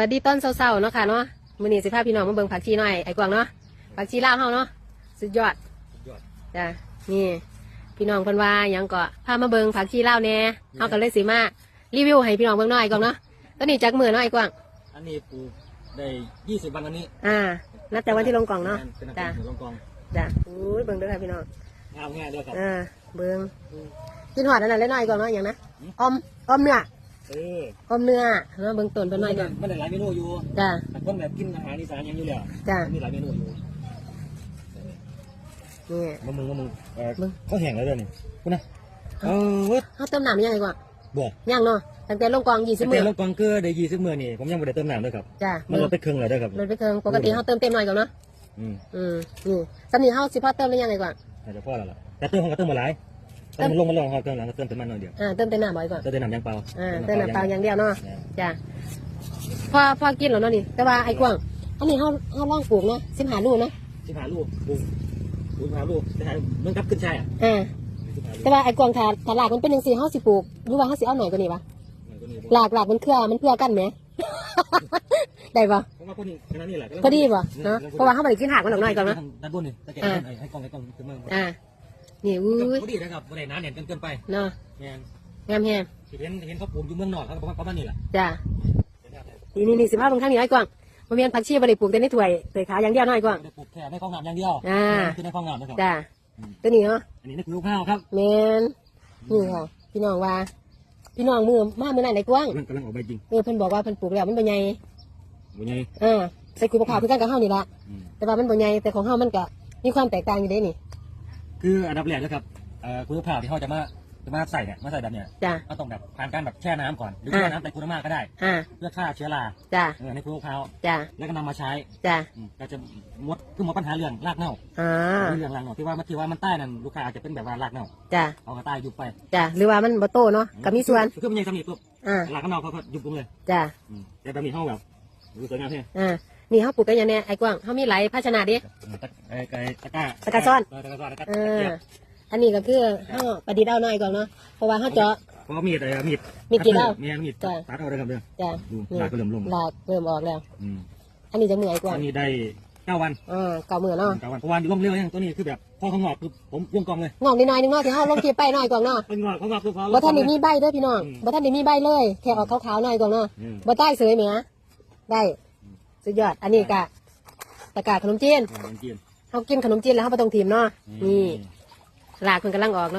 วัสดีต้นเศร้าๆเนาะค่ะเนาะมื้อนี้สิพาพี่น้องมาเบิ่งผักชีหน่อยไอ้กวางเนาะผักชีลาวเฮาเนาะสุดยอดยอดจ้ะนี่ พี่น้องเพิ่นว่าหยังก็พามาเบิ่งผักชีลาวแหน่เฮาก็เลยสิมารีวิวให้พี่น้องเบิ่งหน่อยก่อนเนาะตัวนี้จักมือเนาะไอ้กวางอันนี้ปลูกได้ยี่สิบวันอันนี้อ่านับแต่วันที่ลงกล่องเนาะเป็นอาจ้ะหารลงกองจ้ะอุ้ยเบิ่งเด้อค่ะพี่น้องงามง่ายเลยครับ อ่าเบิ่งกินหอดอันนั้นเล็กน้อยก่อนเนาะหยังนะออมออมเนื้อ เออออมเนื้อเนาะเบิ่งต้นเพิ่นหน่อยก่อนมันได้หลายเมนูอยู่จ้ะแต่คนแบบกินอาหารอีสานยังอยู่เลยจ้ะมีหลายเมนูอยู่นี่มะมึงมะมึงเออมึงเขาแห้งแล้วเด้อนี่คุณนะเออเว้ยเฮาเติมน้ำยังไงกว่าบวกยังเนาะตั้งแต่ลงกล่อง20แต่มื้อลงกองเกลือได้ยี่สิบมื้อนี่ผมยังไม่ได้เติมน้ำด้วยครับจ้ะมันลดไปครึ่งเลยเด้อครับลดไปเทิงปกติเขาเติมเต็มหน่อยก่อนเนาะอืมอืมนี่สำนีเขาสิพอเติมหรือยังไงก่อนอาจจะพอแล้วล่ะแต่เติมของก็เติมมาหลาย ตอนมันลงมาลงเขาเติมหลังก็เติมเต็มมันหน่อยเดียวอ่าเติมเต็มหน้าบ่อยก่อนเติมแต่น้ำยางเปล่าอ่าเติมน้ำเปล่าอย่างเดียวเนาะเนี่ยจ้ะพอพอกินแล้วเนาะนี่แต่ว่าไอ้กวางอันนี้เขาเขาลองปลูกเนาะสิบหาลูกเนาะสิบห้าลูกปลูกปลูกสิบห้าลูกสิบห้าเมื่อกับขึ้นใช่อะอ่าสิบห้าลูกแต่ว่าไอ้กวางถ้าถ้าหลากมันเป็นยังสี่เขาสิปลูกหรือว่าเขาสิเอาหน่อยกว่านี้ปะมันก็มีหลากหลากมันเครือมันเครือกันไหมได้ปะผมว่าพอดีขนาดนี้แหละพอดีปะเนาะเพราะว่าเขาไม่ได้กินหักมันหรอกหน่อยก่อนเนาะด้านบนนี่ตะเกียบไอ้ให้กล้องให้กล้องขึ้นมาอ่า นี่อุ้ยพอดีนะครับบริเวณน้าเนี่ยเกินไปเนาะแม่นงามแฮงเห็นเห็นเขาปลูกอยู่เมืองนอกเขาบอกว่าประมาณนี้แหละจ้ะนี่นี่นี่สิบห้าลงข้างนี้ไอ้กวางมันมีผักชีบริปลูกแต่ในถ้วยถ้วยขาวอย่างเดียวเน้อยกวางได้ปลูกแค่ในคลองน้ำอย่างเดียวอ่า คือในคลองน้ำนะครับจ้ะตัวนี้เนาะ อันนี้นี่คือลูกข้าวครับแมนนี่ค่ะพี่น้องว่า พี่น้องมือมาเมื่อไหร่ในกว้างมันกำลังออกใบจริงเออเพิ่นบอกว่าเพิ่นปลูกแล้วมันบ่ใหญ่วันนี้เออใส่คุยมะพร้าวคือกันกับเฮานี่ละแต่ว่ามันบ่ใหญ่แต่ของเฮามันก็มีความแตกต่างอยู่เด้นี่ คืออันดับแรกนะครับเอ่อคุณลูกข้าวที่เขาจะมาจะมาใส่เนี่ยมาใส่แบบเนี้ยจ้ะ ก็ต้องแบบผ่านการแบบแช่น้ำก่อนหรือแช่น้ำแต่คุณมากก็ได้ อ่าเพื่อฆ่าเชื้อราจ้ะเออในคุณลูกข้าวจ้ะแล้วก็นำมาใช้จ้ะอืมก็จะหมดคือหมดปัญหาเรื่องรากเน่าอ่าเรื่องรากเน่าที่ว่ามันที่ว่ามันใต้นั่นลูกค้าอาจจะเป็นแบบว่ารากเน่าจ้ะเอากระต่ายยุบไปจ้ะหรือว่ามันบ่โตเนาะก็มีส่วนคือมันยังสนิทปุ๊บอ่าหลังข้างนอกเขาก็ยุบลงเลยจ้ะอืมแต่แบบนี้ห้องแบบดูสวยงามแท้อ่า นี่เฮาปลูกกันอย่างเนี้ยไอ้กว้างเฮามีหลายภาชนะเดิเออตะไอ้ไอ้ตะกร้าตะกร้าซ่อน เตะกร้าซ่อนตะกร้าเอตะอเกียบอันนี้ก็คือเฮาประดิษฐ์เอาหน่อยก่อนเนาะเพราะว่าเฮาเจาะเพราะว่ามีดอะไรมีดมีดกรีดเอามีมีดจ้ะ ตัดเอาเลยครับเด้อจ้ะดูนี่ลากก็เริ่มลงลากเริ่มออกแล้ว อืมอันนี้จะเหนื่อยกว่าอันนี้ได้เก้าวันอ่าเก่ามือเนาะเก้าวันเพราะว่าลงเร็วยังตัวนี้คือแบบพอเขางอกคือผมลงกองเลยงอกนิดหน่อยนึงเนาะที่เฮาลงคลิปไปหน่อยก่อนเนาะเป็นงอกเขางอกคือพอบ่ทันได้มีใบเด้อพี่น้องอืมบ่ทันได้มีใบเลยแค่ออกขาวๆหน่อยก่อนเนาะอืมบ่ใต้เสยแหมได้ สุดยอด อันนี้กะตะกร้าขนมจีนอ่ามันกินเฮากินขนมจีนแล้วเฮาบ่ต้องถิ่มเนาะนี่ลากเพิ่นกำลังออกเนาะ